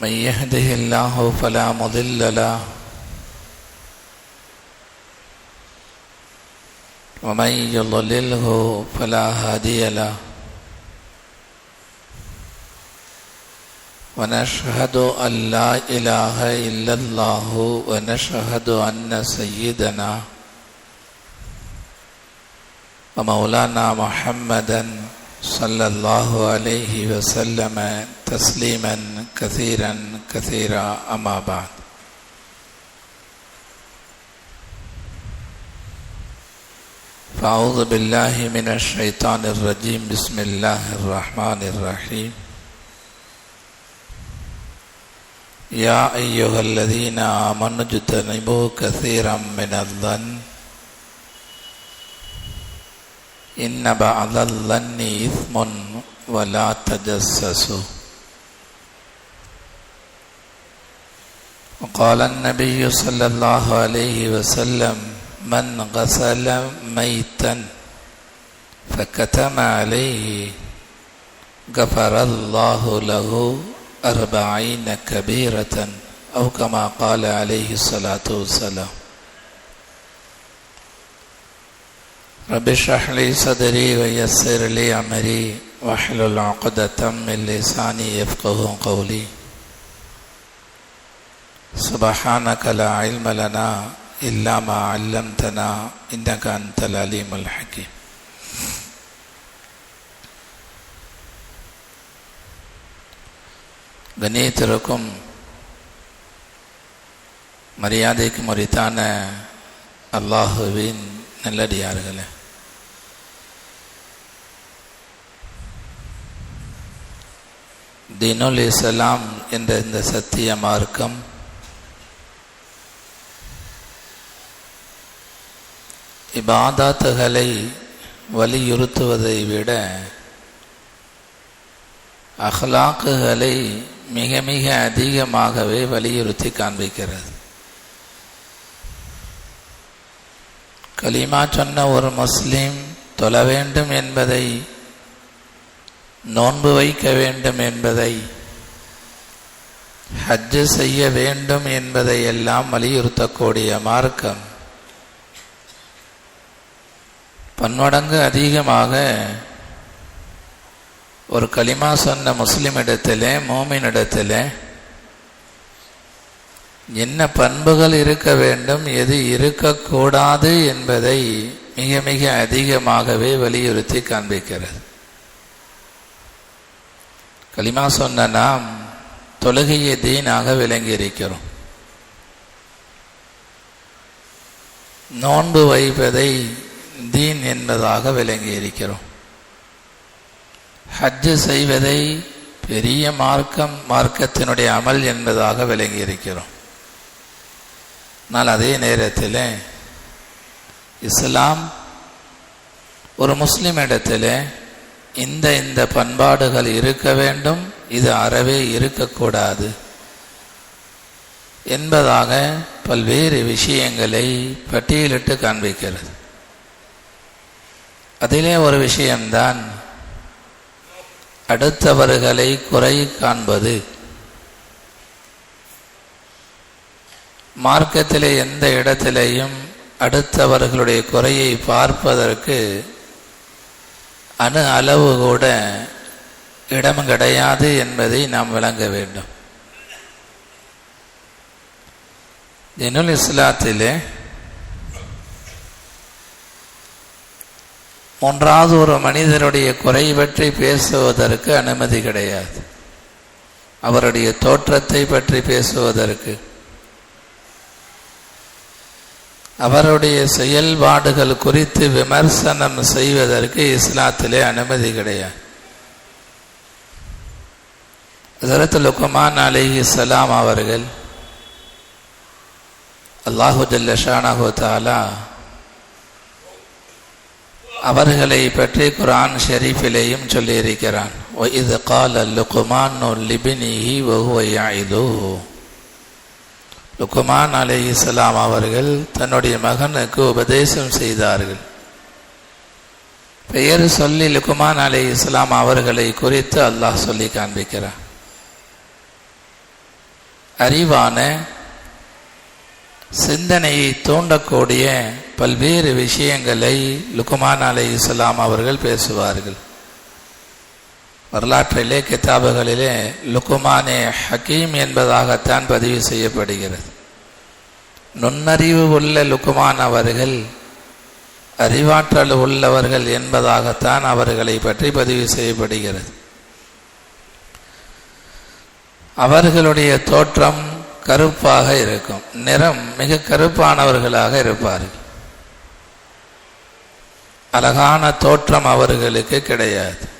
من يهده الله فلا مضل له ومن يضلله فلا هادي له ونشهد أن لا إله إلا الله ونشهد أن سيدنا ومولانا محمدا صلى الله عليه وسلم تسليما كثيرا كثيرا أما بعد. فأعوذ بالله من الشيطان الرجيم. بسم الله الرحمن الرحيم. يا أيها الذين آمنوا اجتنبوا كثيرا من الظن إن بعض الظن إثم ولا تجسسوا. وقال النبي صلى الله عليه وسلم من غسل ميتا فكتم عليه غفر الله له أربعين كبيرة أو كما قال عليه الصلاة والسلام. رب اشرح لي صدري ويسر لي عمري واحلل عقدة من لساني يفقه قولي. سبحانك لا علم لنا إلا ما علمتنا إنك أنت العليم الحكيم. ഗണീതർക്കും മര്യാദയ്ക്കും بين അള്ളാഹുവിൻ നല്ലടിയാറുകളെ. தீனுல் இஸ்லாம் என்ற இந்த சத்திய மார்க்கம் இபாதாத்துகளை வலியுறுத்துவதை விட அஹ்லாக்குகளை மிக மிக அதிகமாகவே வலியுறுத்தி காண்பிக்கிறது. கலிமா சொன்ன ஒரு முஸ்லீம் தொழ வேண்டும் என்பதை நோன்பு வைக்க வேண்டும் என்பதை ஹஜ்ஜு செய்ய வேண்டும் என்பதை எல்லாம் வலியுறுத்தக்கூடிய மார்க்கம். பன்மடங்கு அதிகமாக ஒரு களிமா சொன்ன முஸ்லிம் இடத்திலே மோமின் இடத்திலே என்ன பண்புகள் இருக்க வேண்டும் எது இருக்கக்கூடாது என்பதை மிக மிக அதிகமாகவே வலியுறுத்தி காண்பிக்கிறது. களிமா சொன்ன நாம் தொழுகையை தீனாக விளங்கி இருக்கிறோம் நோன்பு வைப்பதை தீன் என்பதாக விளங்கி இருக்கிறோம் ஹஜ்ஜு செய்வதை பெரிய மார்க்கம் மார்க்கத்தினுடைய அமல் என்பதாக விளங்கி இருக்கிறோம் ஆனால் அதே நேரத்தில் இஸ்லாம் ஒரு முஸ்லிம் இடத்திலே இந்த இந்த பண்பாடுகள் இருக்க வேண்டும் இது அறவே இருக்கக்கூடாது. என்பதாக பல்வேறு விஷயங்களை பட்டியலிட்டு காண்பிக்கிறது. அதிலே ஒரு விஷயம்தான் அடுத்தவர்களை குறை காண்பது. மார்க்கத்திலே எந்த இடத்திலேயும் அடுத்தவர்களுடைய குறையை பார்ப்பதற்கு அணு அளவு கூட இடம் கிடையாது என்பதை நாம் விளங்க வேண்டும். தினுல் இஸ்லாத்திலே ஒன்றாவது ஒரு மனிதருடைய குறை பற்றி பேசுவதற்கு அனுமதி கிடையாது. அவருடைய தோற்றத்தை பற்றி பேசுவதற்கு. அவருடைய செயல்பாடுகள் குறித்து விமர்சனம் செய்வதற்கு இஸ்லாத்திலே அனுமதி கிடையாது. ஹசரத் லுக்குமான் அலிஹி சலாம் அவர்கள் அல்லாஹு ஜல்லஷானஹு தாலா அவர்களை பற்றி குரான் ஷெரீஃபிலேயும் சொல்லியிருக்கிறான். இது கால லுக்குமான் லிபினிஹி வகுவையாயிதோ லுக்குமான் அலி இஸ்லாம் அவர்கள் தன்னுடைய மகனுக்கு உபதேசம் செய்தார்கள். பெயர் சொல்லி லுக்குமான் அலி இஸ்லாம் அவர்களை குறித்து அல்லாஹ் சொல்லி காண்பிக்கிறான். அறிவான சிந்தனையை தூண்டக்கூடிய பல்வேறு விஷயங்களை லுக்குமான் அலை இஸ்லாம் அவர்கள் பேசுவார்கள். வரலாற்றிலே கிதாபுகளிலே லுக்குமானே ஹக்கீம் என்பதாகத்தான் பதிவு செய்யப்படுகிறது. நுண்ணறிவு உள்ள லுக்குமான் அவர்கள் அறிவாற்றல் உள்ளவர்கள் என்பதாகத்தான் அவர்களை பற்றி பதிவு செய்யப்படுகிறது. அவர்களுடைய தோற்றம் கருப்பாக இருக்கும். நிறம் மிக கருப்பானவர்களாக இருப்பார்கள். அழகான தோற்றம் அவர்களுக்கு கிடையாது.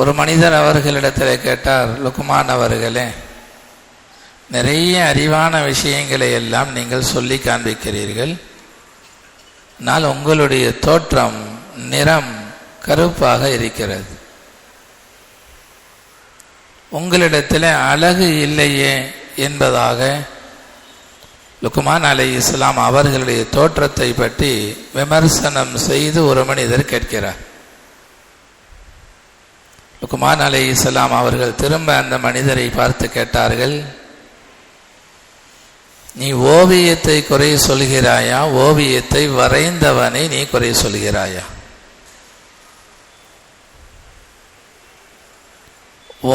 ஒரு மனிதர் அவர்களிடத்தில் கேட்டார் லுக்குமான் அவர்களே நிறைய அறிவான விஷயங்களை எல்லாம் நீங்கள் சொல்லி காண்பிக்கிறீர்கள். ஆனால் உங்களுடைய தோற்றம் நிறம் கருப்பாக இருக்கிறது. உங்களிடத்தில் அழகு இல்லையே என்பதாக லுக்குமான் அலை இஸ்லாம் அவர்களுடைய தோற்றத்தை பற்றி விமர்சனம் செய்து ஒரு மனிதர் கேட்கிறார். லுக்குமான் அலை இஸ்லாம் அவர்கள் திரும்ப அந்த மனிதரை பார்த்து கேட்டார்கள் நீ ஓவியத்தை குறை சொல்கிறாயா? ஓவியத்தை வரைந்தவனை நீ குறை சொல்கிறாயா?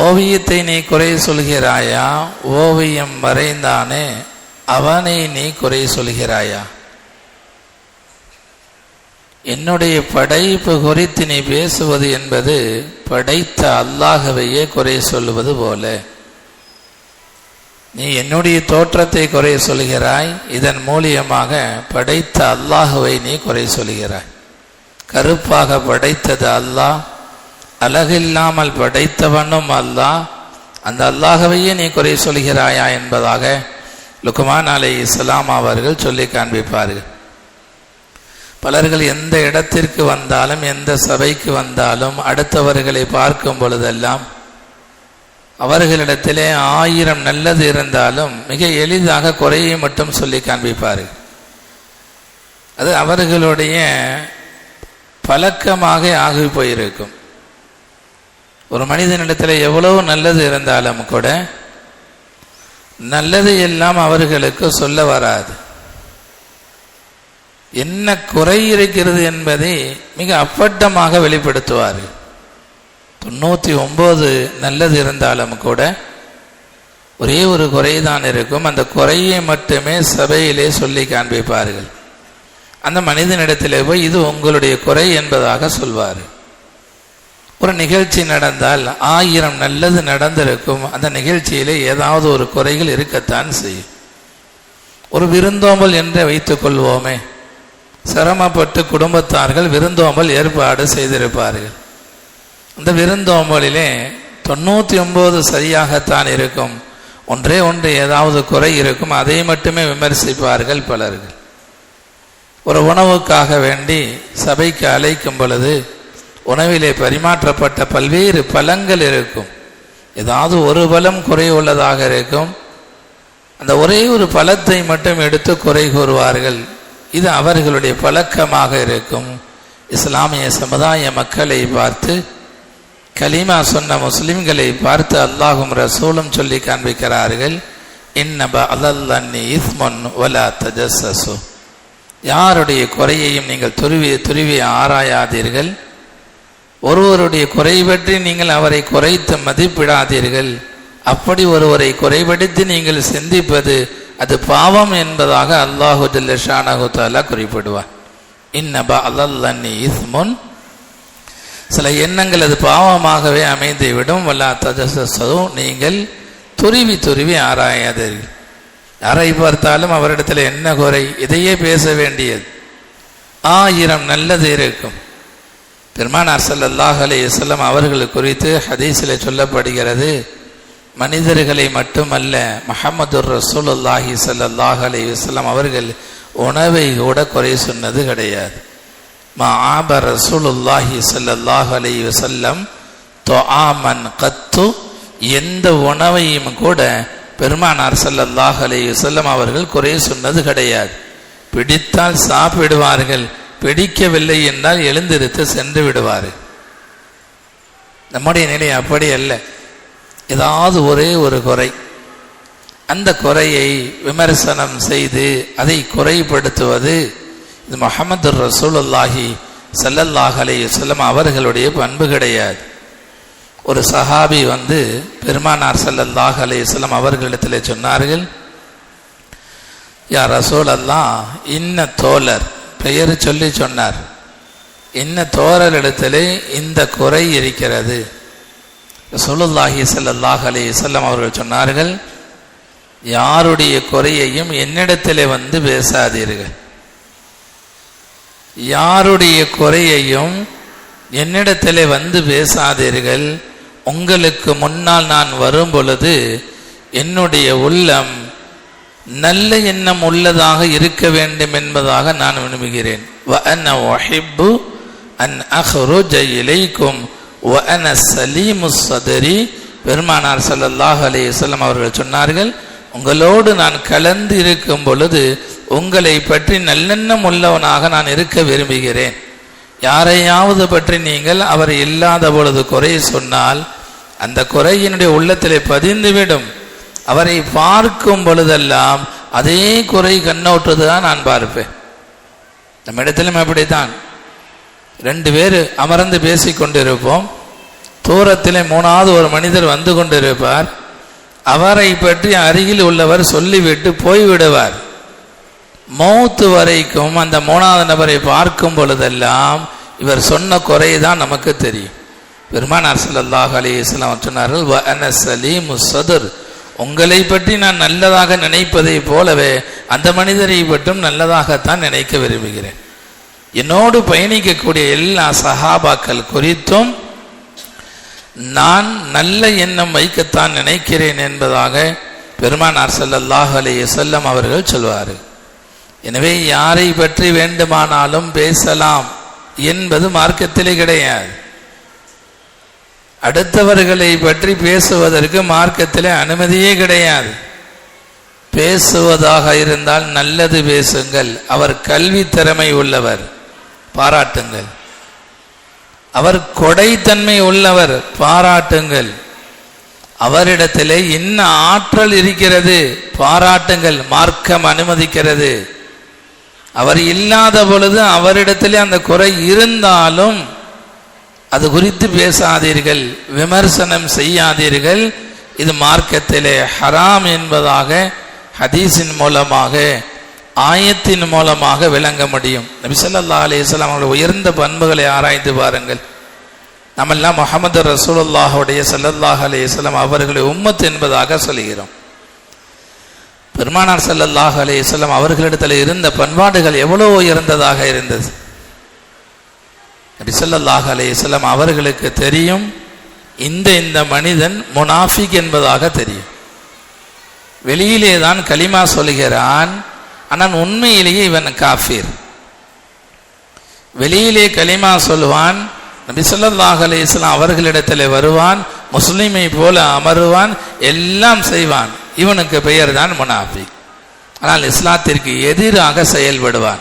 ஓவியத்தை நீ குறை சொல்கிறாயா? ஓவியம் வரைந்தானே அவனை நீ குறை சொல்கிறாயா? என்னுடைய படைப்பு குறித்து நீ பேசுவது என்பது படைத்த அல்லாகவையே குறை சொல்லுவது போல. நீ என்னுடைய தோற்றத்தை குறை சொல்கிறாய் இதன் மூலியமாக படைத்த அல்லாஹுவை நீ குறை சொல்கிறாய். கருப்பாக படைத்தது அல்லாஹ் அழகில்லாமல் படைத்தவனும் அல்லாஹ் அந்த அல்லாஹவையே நீ குறை சொல்கிறாயா என்பதாக லுக்குமான் அலை இஸ்லாம் அவர்கள் சொல்லி காண்பிப்பார்கள். பலர்கள் எந்த இடத்திற்கு வந்தாலும் எந்த சபைக்கு வந்தாலும் அடுத்தவர்களை பார்க்கும் பொழுதெல்லாம் அவர்களிடத்திலே ஆயிரம் நல்லது இருந்தாலும் மிக எளிதாக குறையை மட்டும் சொல்லி காண்பிப்பார்கள் அது அவர்களுடைய பழக்கமாக ஆகி போயிருக்கும். ஒரு மனிதனிடத்தில் எவ்வளவு நல்லது இருந்தாலும் கூட நல்லது எல்லாம் அவர்களுக்கு சொல்ல வராது. என்ன குறை இருக்கிறது என்பதை மிக அப்பட்டமாக வெளிப்படுத்துவார். தொண்ணூற்றி ஒம்பது நல்லது இருந்தாலும் கூட ஒரே ஒரு குறைதான் இருக்கும். அந்த குறையை மட்டுமே சபையிலே சொல்லி காண்பிப்பார்கள். அந்த மனிதனிடத்தில் போய் இது உங்களுடைய குறை என்பதாக சொல்வார். ஒரு நிகழ்ச்சி நடந்தால் ஆயிரம் நல்லது நடந்திருக்கும். அந்த நிகழ்ச்சியிலே ஏதாவது ஒரு குறைகள் இருக்கத்தான் செய்யும். ஒரு விருந்தோம்பல் என்று வைத்துக் கொள்வோமே சிரமப்பட்டு குடும்பத்தார்கள் விருந்தோம்பல் ஏற்பாடு செய்திருப்பார்கள். அந்த விருந்தோம்பலிலே தொண்ணூற்றி ஒன்பது சரியாகத்தான் இருக்கும். ஒன்றே ஒன்று ஏதாவது குறை இருக்கும் அதை மட்டுமே விமர்சிப்பார்கள் பலர்கள். ஒரு உணவுக்காக வேண்டி சபைக்கு அழைக்கும் பொழுது உணவிலே பரிமாற்றப்பட்ட பல்வேறு பலங்கள் இருக்கும். ஏதாவது ஒரு பலம் குறை உள்ளதாக இருக்கும். அந்த ஒரே ஒரு பலத்தை மட்டும் எடுத்து குறை கூறுவார்கள். இது அவர்களுடைய பழக்கமாக இருக்கும். இஸ்லாமிய சமுதாய மக்களை பார்த்து கலீமா சொன்ன முஸ்லிம்களை பார்த்து அல்லாஹும் ரசூலும் சொல்லி காண்பிக்கிறார்கள் இன்னப அல்லல்லி இஸ்மொன் ஒலா தஜஸ்ஸு யாருடைய குறையையும் நீங்கள் துருவி துருவி ஆராயாதீர்கள். ஒருவருடைய குறை பற்றி நீங்கள் அவரை குறைத்து மதிப்பிடாதீர்கள். அப்படி ஒருவரை குறைபடுத்தி நீங்கள் சிந்திப்பது அது பாவம் என்பதாக அல்லாஹு ஜல்லஷானஹு குறிப்பிடுவார். இன்னபா அல்லல்லி இஸ்முன். சில எண்ணங்கள் அது பாவமாகவே அமைந்து விடும் வல்லா தஜசதும் நீங்கள் துருவி துருவி ஆராயாதீர்கள். யாரை பார்த்தாலும் அவரிடத்தில் என்ன குறை? இதையே பேச வேண்டியது. ஆயிரம் நல்லது இருக்கும். பெருமானார் சல்லாஹ் அலி இஸ்லாம் அவர்கள் குறித்து ஹதீஸில் சொல்லப்படுகிறது. மனிதர்களை மட்டுமல்ல மஹமது ரசூலுல்லாஹி சல்லாஹ் அலி வஸல்லம் அவர்கள் உணவை கூட குறை சொன்னது கிடையாது. மா ஆப ரசூலுல்லாஹி சல்லாஹ் அலி வசல்லம் தொஆமன் கத்து எந்த உணவையும் கூட பெருமானார் ஸல்லல்லாஹு அலி வசல்லம் அவர்கள் குறை சொன்னது கிடையாது. பிடித்தால் சாப்பிடுவார்கள் பிடிக்கவில்லை என்றால் எழுந்திருத்து சென்று விடுவார்கள். நம்முடைய நிலை அப்படி அல்ல. ஏதாவது ஒரே ஒரு குறை. அந்த குறையை விமர்சனம் செய்து அதை குறைப்படுத்துவது இது முகமது ரசூலுல்லாஹி செல்லல்லாஹலே அலைஹி அவர்களுடைய பண்பு கிடையாது. ஒரு சஹாபி வந்து பெருமானார் ஸல்லல்லாஹு அலைஹி வஸல்லம் அவர்களிடத்தில் சொன்னார்கள் யா ரசூல் அல்லா இன்ன தோழர் பெயர் சொல்லி சொன்னார். இன்ன தோழரிடத்திலே இந்த குறை இருக்கிறது. சொல்லுல்லாஹி செல்லல்லாஹ் அலி செல்லம் அவர்கள் சொன்னார்கள் யாருடைய குறையையும் என்னிடத்திலே வந்து பேசாதீர்கள். யாருடைய குறையையும் என்னிடத்திலே வந்து பேசாதீர்கள். உங்களுக்கு முன்னால் நான் வரும் பொழுது என்னுடைய உள்ளம் நல்ல எண்ணம் உள்ளதாக இருக்க வேண்டும் என்பதாக நான் விரும்புகிறேன். அன் அஹ்ரு ஜெயிலைக்கும் ஒன சலீமு சதரி பெருமானார் சல்லல்லாஹ் அலையுசல்லம் அவர்கள் சொன்னார்கள் உங்களோடு நான் கலந்து இருக்கும் பொழுது உங்களை பற்றி நல்லெண்ணம் உள்ளவனாக நான் இருக்க விரும்புகிறேன். யாரையாவது பற்றி நீங்கள் அவர் இல்லாத பொழுது குறையை சொன்னால் அந்த குறையினுடைய என்னுடைய உள்ளத்திலே பதிந்துவிடும். அவரை பார்க்கும் பொழுதெல்லாம் அதே குறை கண்ணோட்டுதான் நான் பார்ப்பேன். நம்ம இடத்திலும் அப்படித்தான். ரெண்டு பேர் அமர்ந்து பேசி கொண்டிருப்போம். தூரத்திலே மூணாவது ஒரு மனிதர் வந்து கொண்டிருப்பார். அவரை பற்றி அருகில் உள்ளவர் சொல்லிவிட்டு போய்விடுவார். மௌத்து வரைக்கும் அந்த மூணாவது நபரை பார்க்கும் பொழுதெல்லாம் இவர் சொன்ன குறை தான் நமக்கு தெரியும். பெருமானார் சல்லாஹ் அலி இஸ்லாம் சொன்னார்கள் "வ சதுர் உங்களை பற்றி நான் நல்லதாக நினைப்பதைப் போலவே அந்த மனிதரை பற்றும் நல்லதாகத்தான் நினைக்க விரும்புகிறேன். என்னோடு பயணிக்கக்கூடிய எல்லா சஹாபாக்கள் குறித்தும் நான் நல்ல எண்ணம் வைக்கத்தான் நினைக்கிறேன் என்பதாக பெருமானார் செல்லல்லாஹ் அலைய செல்லம் அவர்கள் சொல்வார். எனவே யாரை பற்றி வேண்டுமானாலும் பேசலாம் என்பது மார்க்கத்திலே கிடையாது. அடுத்தவர்களை பற்றி பேசுவதற்கு மார்க்கத்திலே அனுமதியே கிடையாது. பேசுவதாக இருந்தால் நல்லது பேசுங்கள். அவர் கல்வி திறமை உள்ளவர். பாராட்டுங்கள். அவர் கொடைத்தன்மை உள்ளவர் பாராட்டுங்கள். அவரிடத்திலே என்ன ஆற்றல் இருக்கிறது பாராட்டுங்கள் மார்க்கம் அனுமதிக்கிறது. அவர் இல்லாத பொழுது அவரிடத்திலே அந்த குறை இருந்தாலும் அது குறித்து பேசாதீர்கள் விமர்சனம் செய்யாதீர்கள். இது மார்க்கத்திலே ஹராம் என்பதாக ஹதீஸின் மூலமாக ஆயத்தின் மூலமாக விளங்க முடியும். நபிசல்லா அலிஸ்லாம் அலைஹி உயர்ந்த பண்புகளை ஆராய்ந்து பாருங்கள். நம்மெல்லாம் முகமது ரசூலுல்லாஹுடைய சல்லல்லாஹ் அலைஹி அவர்களை உம்மத் என்பதாக சொல்கிறோம். பெருமானார் சல்லல்லாஹ் அலைஹி அவர்களிடத்தில் இருந்த பண்பாடுகள் எவ்வளவு உயர்ந்ததாக இருந்தது. நபிசல்லாஹ் ஸல்லல்லாஹு அவர்களுக்கு தெரியும். இந்த இந்த மனிதன் முனாஃபிக் என்பதாக தெரியும். வெளியிலே தான் கலிமா சொல்கிறான் ஆனால் உண்மையிலேயே இவன் காஃபிர். வெளியிலே கலிமா சொல்லுவான் நபிசல்லாஹ் அலி இஸ்லாம் அவர்களிடத்தில் வருவான் முஸ்லீமை போல அமருவான் எல்லாம் செய்வான். இவனுக்கு பெயர் தான் முனாஃபிக். ஆனால் இஸ்லாத்திற்கு எதிராக செயல்படுவான்.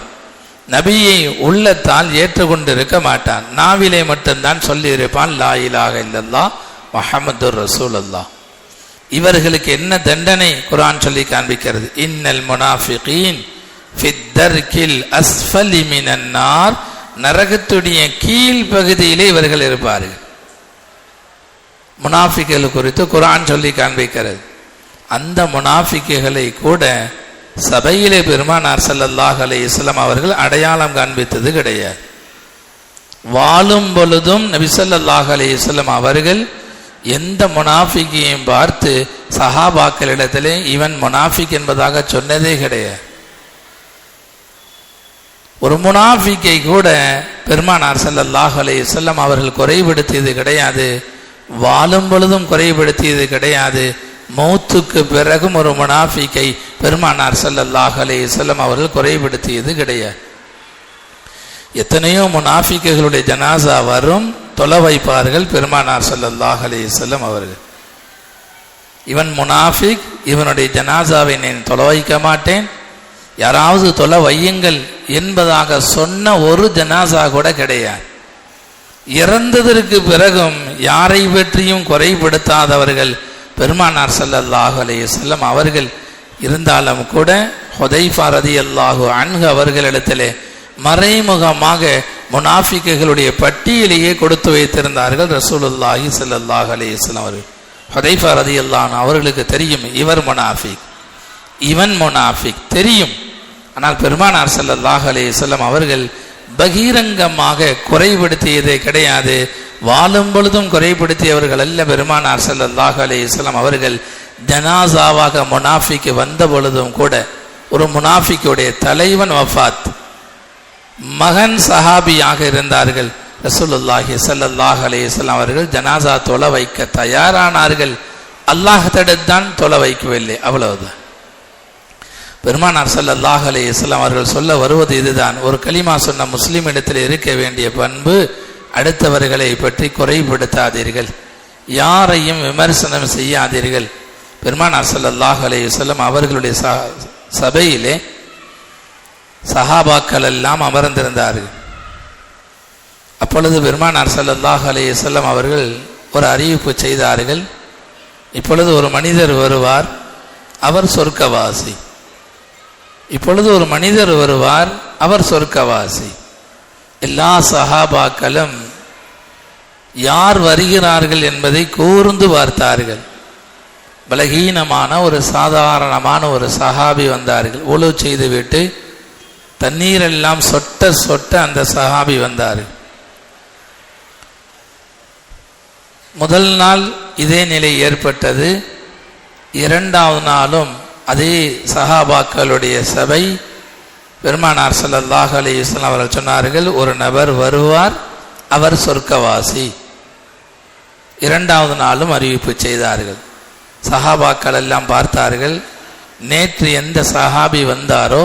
நபியை உள்ளத்தால் ஏற்றுக்கொண்டிருக்க மாட்டான். நாவிலே மட்டும்தான் சொல்லியிருப்பான் லாயிலாக லா இலாஹ இல்லல்லாஹ் முஹம்மது இவர்களுக்கு என்ன தண்டனை குரான் சொல்லி காண்பிக்கிறது? இன்னல் முனாஃபிகீன் ஃபித்தர்கில் அஸ்ஃபலி மினன் நரகத்துடைய கீழ் பகுதியிலே இவர்கள் இருப்பார்கள். முனாஃபிக்குகள் குறித்து குரான் சொல்லி காண்பிக்கிறது. அந்த முனாஃபிக்குகளை கூட சபையிலே பெருமானார் செல்லல்லாஹ் அலி இஸ்லாம் அவர்கள் அடையாளம் காண்பித்தது கிடையாது. வாழும் பொழுதும் நபிசல்லாஹ் அலி இஸ்லாம் அவர்கள் எந்த முனாஃபிக்கையும் பார்த்து சஹாபாக்களிடத்திலே இவன் முனாஃபிக் என்பதாக சொன்னதே கிடையாது. ஒரு முனாஃபிக்கை கூட பெருமானார் ஸல்லல்லாஹு செல்லம் அவர்கள் குறைபடுத்தியது கிடையாது. வாழும் பொழுதும் குறைபடுத்தியது கிடையாது. மௌத்துக்கு பிறகும் ஒரு முனாஃபிக்கை பெருமானார் செல்லல்லாஹலே செல்லம் அவர்கள் குறைபடுத்தியது கிடையாது. எத்தனையோ முனாஃபிக்குகளுடைய ஜனாசா வரும். தொலை வைப்பார்கள் பெருமானார் ஸல்லல்லாஹு அலைஹி செல்லம் அவர்கள். இவன் முனாஃபிக் இவனுடைய ஜனாசாவை நான் தொலை வைக்க மாட்டேன். யாராவது தொலை வையுங்கள் என்பதாக சொன்ன ஒரு ஜனாசா கூட கிடையாது. இறந்ததற்கு பிறகும் யாரை பற்றியும் குறைபடுத்தாதவர்கள் பெருமானார் ஸல்லல்லாஹு அலைஹி செல்லம் அவர்கள். இருந்தாலும் கூட ஹுதைஃபா ரதியல்லாஹு அன்கு அவர்களிடத்திலே மறைமுகமாக முனாஃபிக்குகளுடைய பட்டியலையே கொடுத்து வைத்திருந்தார்கள் ரசூலுல்லாஹி சல்லாஹ் அலைஹி அவர்கள். ஹதைஃபா ரதி அல்லான் அவர்களுக்கு தெரியும் இவர் முனாஃபிக் இவன் முனாஃபிக் தெரியும். ஆனால் பெருமானார் ஸல்லல்லாஹு அலைஹி அவர்கள் பகிரங்கமாக குறைபடுத்தியதே கிடையாது. வாழும் பொழுதும் குறைபடுத்தியவர்கள் அல்ல பெருமானார் ஸல்லல்லாஹு அலைஹி அவர்கள். ஜனாசாவாக முனாஃபிக்கு வந்த பொழுதும் கூட ஒரு முனாஃபிக்குடைய தலைவன் வஃபாத் மகன் சஹாபியாக இருந்தார்கள். ரசூலுல்லாஹி சல்லாஹ் அலையம் அவர்கள் ஜனாசா தொலை வைக்க தயாரானார்கள். அல்லாஹ் தடுத்தான் தொலை வைக்கவில்லை. அவ்வளவுதான். பெருமானார் சல்லாஹ் அலையம் அவர்கள் சொல்ல வருவது இதுதான். ஒரு கலிமா சொன்ன முஸ்லீம் இடத்தில் இருக்க வேண்டிய பண்பு அடுத்தவர்களை பற்றி குறைபடுத்தாதீர்கள் யாரையும் விமர்சனம் செய்யாதீர்கள். பெருமானார் சல்லாஹ் அலையம் அவர்களுடைய ச- சபையிலே சஹாபாக்கள் எல்லாம் அமர்ந்திருந்தார்கள். அப்பொழுது பெருமானார் ஸல்லல்லாஹு அலைஹி செல்லம் அவர்கள் ஒரு அறிவிப்பு செய்தார்கள். இப்பொழுது ஒரு மனிதர் வருவார் அவர் சொர்க்கவாசி. இப்பொழுது ஒரு மனிதர் வருவார் அவர் சொர்க்கவாசி. எல்லா சஹாபாக்களும் யார் வருகிறார்கள் என்பதை கூர்ந்து பார்த்தார்கள். பலகீனமான ஒரு சாதாரணமான ஒரு சஹாபி வந்தார்கள். ஒழு செய்துவிட்டு தண்ணீரெல்லாம் சொட்ட சொட்ட அந்த சஹாபி வந்தார். முதல் நாள் இதே நிலை ஏற்பட்டது. இரண்டாவது நாளும் அதே சஹாபாக்களுடைய சபை பெருமானார் சல்லாஹ் அலி வஸல்லம் அவர்கள் சொன்னார்கள் ஒரு நபர் வருவார் அவர் சொர்க்கவாசி. இரண்டாவது நாளும் அறிவிப்பு செய்தார்கள். சஹாபாக்கள் எல்லாம் பார்த்தார்கள் நேற்று எந்த சஹாபி வந்தாரோ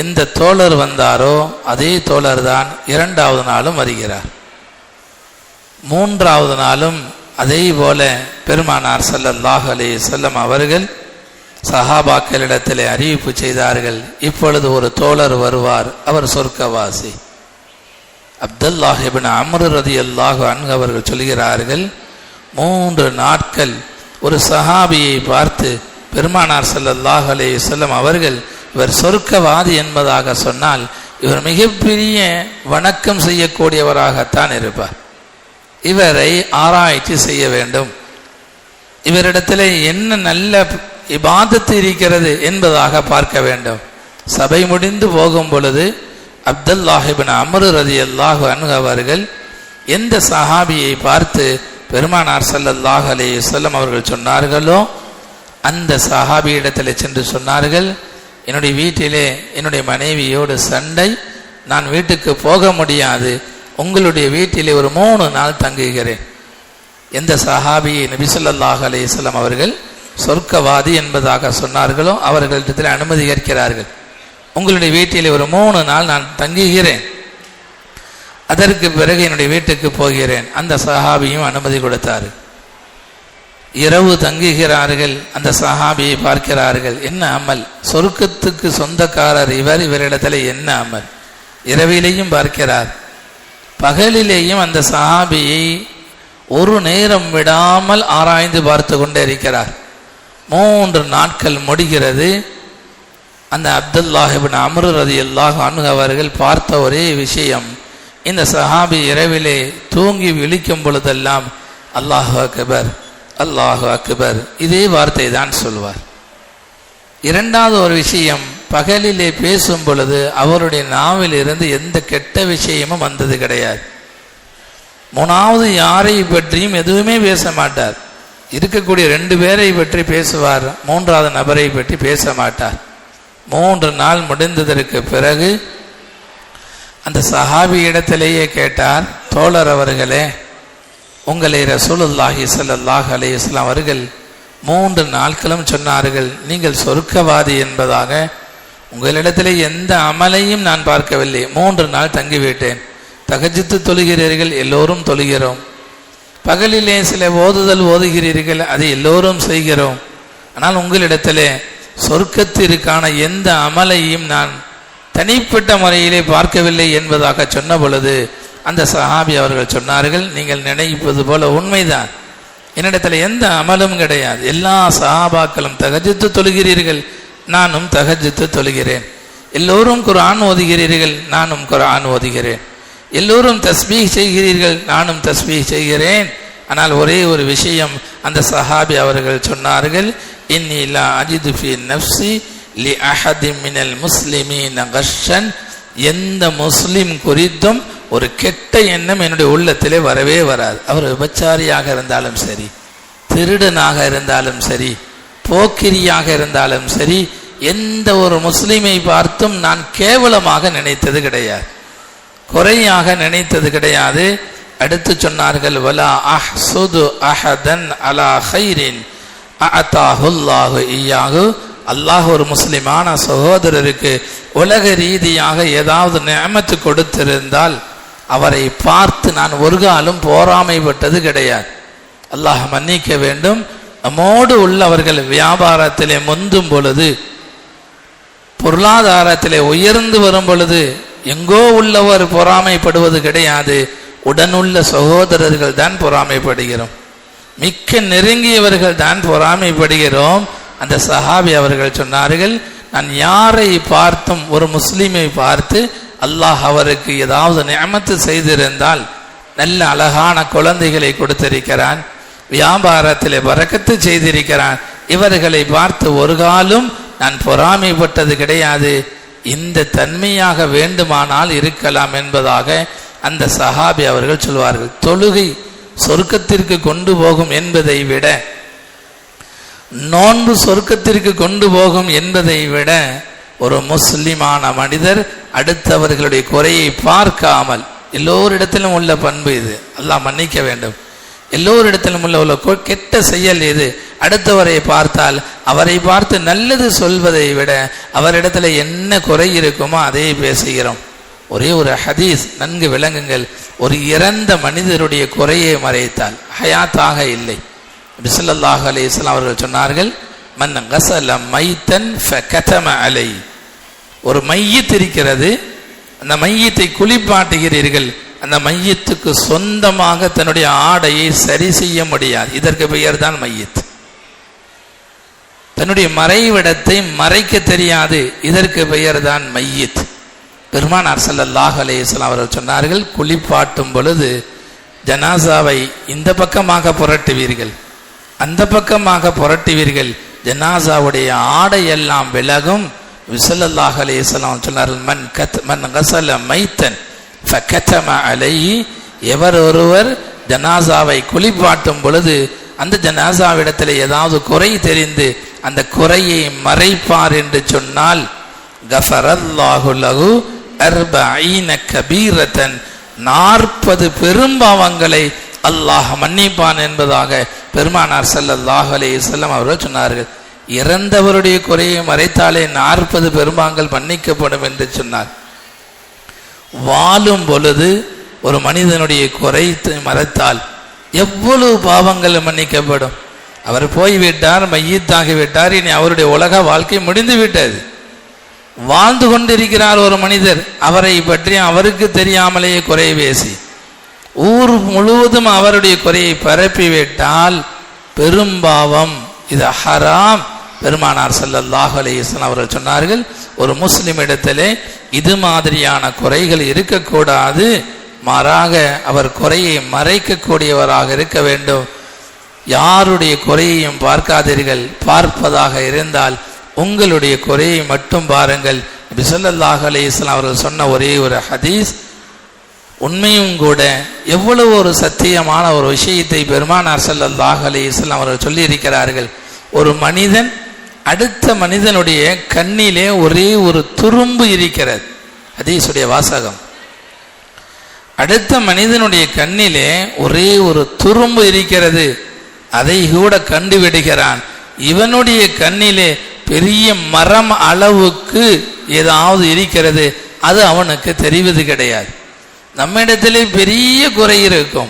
எந்த தோழர் வந்தாரோ அதே தோழர் தான் இரண்டாவது நாளும் வருகிறார். மூன்றாவது நாளும் அதே போல பெருமானார் சல்லல்லாஹ் அலே செல்லம் அவர்கள் சஹாபாக்களிடத்திலே அறிவிப்பு செய்தார்கள். இப்பொழுது ஒரு தோழர் வருவார் அவர் சொர்க்கவாசி. அப்துல்லாஹிபின் அமரு ரதி அல்லாஹு அன்கு அவர்கள் சொல்கிறார்கள் மூன்று நாட்கள் ஒரு சஹாபியை பார்த்து பெருமானார் சல்லல்லாஹ் அலே செல்லம் அவர்கள் இவர் சொர்க்கவாதி என்பதாக சொன்னால் இவர் மிகப்பெரிய வணக்கம் செய்யக்கூடியவராகத்தான் இருப்பார். இவரை ஆராய்ச்சி செய்ய வேண்டும். இவரிடத்தில் என்ன நல்ல இபாதத்து இருக்கிறது என்பதாக பார்க்க வேண்டும். சபை முடிந்து போகும் பொழுது அப்துல்லாஹிபின் அமரு ரதி அல்லாஹு அன்ஹு அவர்கள் எந்த சஹாபியை பார்த்து பெருமானார் சல்லல்லாஹ் அலைஹி சொல்லம் அவர்கள் சொன்னார்களோ அந்த சஹாபியிடத்தில் சென்று சொன்னார்கள் என்னுடைய வீட்டிலே என்னுடைய மனைவியோடு சண்டை நான் வீட்டுக்கு போக முடியாது. உங்களுடைய வீட்டிலே ஒரு மூணு நாள் தங்குகிறேன். எந்த சஹாபியை நபி ஸல்லல்லாஹு அவர்கள் சொர்க்கவாதி என்பதாக சொன்னார்களோ அவர்களிடத்தில் அனுமதி கேட்கிறார்கள். உங்களுடைய வீட்டிலே ஒரு மூணு நாள் நான் தங்குகிறேன். அதற்கு பிறகு என்னுடைய வீட்டுக்கு போகிறேன். அந்த சஹாபியும் அனுமதி கொடுத்தாரு. இரவு தங்குகிறார்கள் அந்த சஹாபியை பார்க்கிறார்கள். என்ன அமல்? சொர்க்கத்துக்கு சொந்தக்காரர் இவர் இவரிடத்துல என்ன அமல்? இரவிலேயும் பார்க்கிறார். பகலிலேயும் அந்த சஹாபியை ஒரு நேரம் விடாமல் ஆராய்ந்து பார்த்து கொண்டே இருக்கிறார். மூன்று நாட்கள் முடிகிறது. அந்த அப்துல்லாஹிபின் அமரு ரதி அல்லாஹ் அன்ஹு அவர்கள் பார்த்த ஒரே விஷயம் இந்த சஹாபி இரவிலே தூங்கி விழிக்கும் பொழுதெல்லாம் அல்லாஹ் அக்பர் அல்லாஹு அக்பர். இதே வார்த்தை தான் சொல்வார். இரண்டாவது ஒரு விஷயம் பகலிலே பேசும் பொழுது அவருடைய நாவில் இருந்து எந்த கெட்ட விஷயமும் வந்தது கிடையாது. மூணாவது யாரை பற்றியும் எதுவுமே பேச மாட்டார். இருக்கக்கூடிய ரெண்டு பேரை பற்றி பேசுவார் மூன்றாவது நபரை பற்றி பேச மாட்டார். மூன்று நாள் முடிந்ததற்கு பிறகு அந்த சஹாபி இடத்திலேயே கேட்டார் தோழர் அவர்களே உங்களை ரசூலுல்லாஹி சல்லாஹ் அலைஹி இஸ்லாம் அவர்கள் மூன்று நாட்களும் சொன்னார்கள். நீங்கள் சொர்க்கவாதி என்பதாக உங்களிடத்திலே எந்த அமலையும் நான் பார்க்கவில்லை. மூன்று நாள் தங்கிவிட்டேன். தகஜித்து தொழுகிறீர்கள் எல்லோரும் தொழுகிறோம். பகலிலே சில ஓதுதல் ஓதுகிறீர்கள் அதை எல்லோரும் செய்கிறோம். ஆனால் உங்களிடத்திலே சொர்க்கத்திற்கான எந்த அமலையும் நான் தனிப்பட்ட முறையிலே பார்க்கவில்லை என்பதாக சொன்ன பொழுது அந்த சஹாபி அவர்கள் சொன்னார்கள் நீங்கள் நினைப்பது போல உண்மைதான். என்னிடத்தில் எந்த அமலும் கிடையாது. எல்லா சஹாபாக்களும் தகஜித்து தொழுகிறீர்கள். நானும் தகஜித்து தொழுகிறேன். எல்லோரும் குரான் ஓதுகிறீர்கள். நானும் குரான் ஓதுகிறேன். எல்லோரும் தஸ்பீஹ் செய்கிறீர்கள். நானும் தஸ்பீஹ் செய்கிறேன். ஆனால் ஒரே ஒரு விஷயம் அந்த சஹாபி அவர்கள் சொன்னார்கள் இன்னி லா அஜிது ஃபி நஃப்ஸி லி அஹதி மினல் முஸ்லிமீன் கஷன் எந்த முஸ்லீம் குறித்தும் ஒரு கெட்ட எண்ணம் என்னுடைய உள்ளத்திலே வரவே வராது. அவர் விபச்சாரியாக இருந்தாலும் சரி திருடனாக இருந்தாலும் சரி போக்கிரியாக இருந்தாலும் சரி எந்த ஒரு முஸ்லீமை பார்த்தும் நான் கேவலமாக நினைத்தது கிடையாது. குறையாக நினைத்தது கிடையாது. அடுத்து சொன்னார்கள் வலா அஹ்சுது அஹதன் அலா ஹைரின் அத்தாஹுல்லாஹு ஈயாகு அல்லாஹ் ஒரு முஸ்லிமான சகோதரருக்கு உலக ரீதியாக ஏதாவது நியமத்து கொடுத்திருந்தால் அவரை பார்த்து நான் ஒரு காலம் போராமைப்பட்டது கிடையாது. அல்லாஹ் மன்னிக்க வேண்டும். நம்மோடு உள்ளவர்கள் வியாபாரத்திலே முந்தும் பொழுது பொருளாதாரத்திலே உயர்ந்து வரும் பொழுது எங்கோ உள்ளவர் பொறாமைப்படுவது கிடையாது. உடனுள்ள சகோதரர்கள் தான் பொறாமைப்படுகிறோம். மிக்க நெருங்கியவர்கள் தான் பொறாமைப்படுகிறோம். அந்த சஹாபி அவர்கள் சொன்னார்கள் நான் யாரை பார்த்தும் ஒரு முஸ்லீமை பார்த்து அல்லாஹ் அவருக்கு ஏதாவது நியமத்து செய்திருந்தால் நல்ல அழகான குழந்தைகளை கொடுத்திருக்கிறான் வியாபாரத்தில் வரக்கத்து செய்திருக்கிறான். இவர்களை பார்த்து ஒரு காலம் நான் பொறாமைப்பட்டது கிடையாது. இந்த தன்மையாக வேண்டுமானால் இருக்கலாம் என்பதாக அந்த சஹாபி அவர்கள் சொல்வார்கள். தொழுகை சொர்க்கத்திற்கு கொண்டு போகும் என்பதை விட நோன்பு சொர்க்கத்திற்கு கொண்டு போகும் என்பதை விட ஒரு முஸ்லிமான மனிதர் அடுத்தவர்களுடைய குறையை பார்க்காமல் எல்லோரிடத்திலும் உள்ள பண்பு இது. அல்லாஹ் மன்னிக்க வேண்டும். எல்லோரிடத்திலும் உள்ள உள்ள கெட்ட செயல் இது. அடுத்தவரை பார்த்தால் அவரை பார்த்து நல்லது சொல்வதை விட அவரிடத்துல என்ன குறை இருக்குமோ அதை பேசுகிறோம் ஒரே ஒரு ஹதீஸ் நன்கு விளங்குங்கள். ஒரு இறந்த மனிதருடைய குறையை மறைத்தால். ஹயாத்தாக இல்லை. பிசல்லாஹ் அலைஹிஸ்ஸலாம் அவர்கள் சொன்னார்கள் மன் கசல மைத்தன் ஃபகதம அலை. ஒரு மையத் இருக்கிறது அந்த மையத்தை குளிப்பாட்டுகிறீர்கள் அந்த மையத்துக்கு சொந்தமாக தன்னுடைய ஆடையை சரி செய்ய முடியாது. இதற்கு பெயர் தான் மையத். தன்னுடைய மறைவிடத்தை மறைக்க தெரியாது இதற்கு பெயர் தான் மையத். பெருமானார் சல்லாஹ் அலைஹி அவர்கள் சொன்னார்கள் குளிப்பாட்டும் பொழுது ஜனாசாவை இந்த பக்கமாக புரட்டுவீர்கள். அந்த பக்கமாக புரட்டுவீர்கள். ஜனாசாவுடைய ஆடை எல்லாம் விலகும். விசலல்லாஹ் அலைஹி சொன்னார்கள் மன் கத் மன் கசல மைத்தன் ஃபகதம அலைஹி. எவர் ஒருவர் ஜனாசாவை குளிப்பாட்டும் பொழுது அந்த ஜனாசாவிடத்தில் ஏதாவது குறை தெரிந்து அந்த குறையை மறைப்பார் என்று சொன்னால் கஃபரல்லாஹுலகு அர்ப ஐன கபீரத்தன். நாற்பது பெரும்பாவங்களை அல்லாஹ் மன்னிப்பான் என்பதாக பெருமானார் ஸல்லல்லாஹு அலைஹி செல்லம் அவர்கள் சொன்னார்கள் இறந்தவருடைய குறையை மறைத்தாலே நாற்பது பெருமாங்கள் மன்னிக்கப்படும் என்று சொன்னார். வாழும் பொழுது ஒரு மனிதனுடைய குறைத்து மறைத்தால் எவ்வளவு பாவங்கள் மன்னிக்கப்படும்? அவர் போய்விட்டார் மையத்தாகிவிட்டார் இனி அவருடைய உலக வாழ்க்கை முடிந்து விட்டது. வாழ்ந்து கொண்டிருக்கிறார் ஒரு மனிதர் அவரை பற்றி அவருக்கு தெரியாமலேயே குறை பேசி ஊர் முழுவதும் அவருடைய குறையை பரப்பிவிட்டால் பெரும்பாவம் இது ஹராம். பெருமானார் ஸல்லல்லாஹு அலையன் அவர்கள் சொன்னார்கள் ஒரு முஸ்லிம் இடத்திலே இது மாதிரியான குறைகள் இருக்கக்கூடாது மாறாக அவர் குறையை மறைக்கக்கூடியவராக இருக்க வேண்டும். யாருடைய குறையையும் பார்க்காதீர்கள் பார்ப்பதாக இருந்தால் உங்களுடைய குறையை மட்டும் பாருங்கள். பிசல்லாஹ் ஸல்லல்லாஹு அவர்கள் சொன்ன ஒரே ஒரு ஹதீஸ் உண்மையும் கூட எவ்வளவு ஒரு சத்தியமான ஒரு விஷயத்தை பெருமானார் ஸல்லல்லாஹு அலி இஸ்லாம் அவர்கள் சொல்லியிருக்கிறார்கள். ஒரு மனிதன் அடுத்த மனிதனுடைய கண்ணிலே ஒரே ஒரு துரும்பு இருக்கிறது. அதீசுடைய வாசகம். அடுத்த மனிதனுடைய கண்ணிலே ஒரே ஒரு துரும்பு இருக்கிறது. அதை கூட கண்டு விடுகிறான் இவனுடைய கண்ணிலே பெரிய மரம் அளவுக்கு ஏதாவது இருக்கிறது. அது அவனுக்கு தெரிவது கிடையாது. நம்மிடத்திலே பெரிய குறை இருக்கும்.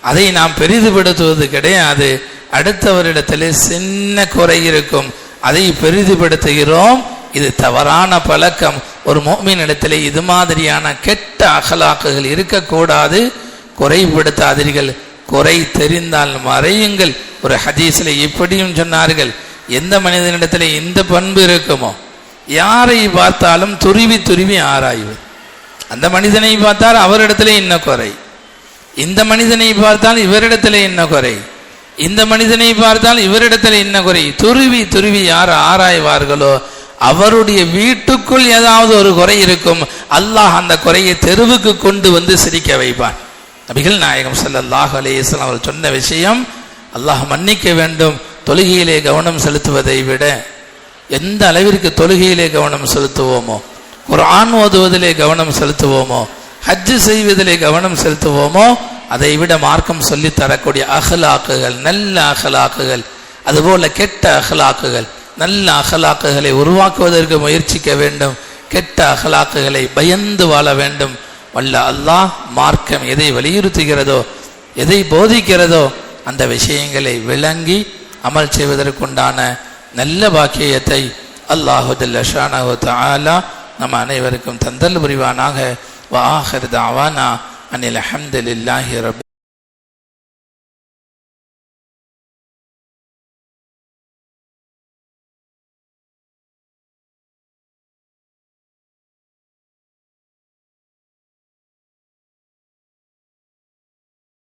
அதை நாம் பெரிதுபடுத்துவது கிடையாது. அடுத்தவரிடத்திலே சின்ன குறை இருக்கும். அதை பெரிதுபடுத்துகிறோம். இது தவறான பழக்கம். ஒரு மோமினிடத்திலே இது மாதிரியான கெட்ட அகலாக்குகள் இருக்கக்கூடாது. குறைபடுத்தாதீர்கள். குறை தெரிந்தால் மறையுங்கள். ஒரு ஹதீஸில் இப்படியும் சொன்னார்கள். எந்த மனிதனிடத்திலே இந்த பண்பு இருக்குமோ? யாரை பார்த்தாலும் துருவி துருவி ஆராய்வது அந்த மனிதனை பார்த்தால் அவரிடத்திலே இன்ன குறை? இந்த மனிதனை பார்த்தால் இவரிடத்திலே என்ன குறை? இந்த மனிதனை பார்த்தால் இவரிடத்தில் என்ன குறை? துருவி துருவி யார் ஆராய்வார்களோ அவருடைய வீட்டுக்குள் ஏதாவது ஒரு குறை இருக்கும் அல்லாஹ் அந்த குறையை தெருவுக்கு கொண்டு வந்து சிரிக்க வைப்பான். நபிகள் நாயகம் சல்லாஹ் அலேஸ்லாம் அவர் சொன்ன விஷயம் அல்லாஹ் மன்னிக்க வேண்டும் தொழுகையிலே கவனம் செலுத்துவதை விட எந்த அளவிற்கு தொழுகையிலே கவனம் செலுத்துவோமோ குர்ஆன் ஓதுவதிலே கவனம் செலுத்துவோமோ? ஹஜ்ஜு செய்வதிலே கவனம் செலுத்துவோமோ? அதை விட மார்க்கம் சொல்லி தரக்கூடிய அகலாக்குகள் நல்ல அகலாக்குகள் அதுபோல கெட்ட அகலாக்குகள் நல்ல அகலாக்குகளை உருவாக்குவதற்கு முயற்சிக்க வேண்டும். கெட்ட அகலாக்குகளை பயந்து வாழ வேண்டும். வல்ல அல்லாஹ் மார்க்கம் எதை வலியுறுத்துகிறதோ எதை போதிக்கிறதோ அந்த விஷயங்களை விளங்கி அமல் செய்வதற்குண்டான நல்ல பாக்கியத்தை அல்லாஹுதல்ல ஷானஹு தஆலா நம் அனைவருக்கும் தந்தல் புரிவானாக. வாஹர் தாவானா தஅவானா அனில் அல்ஹம்துலில்லாஹி ரப்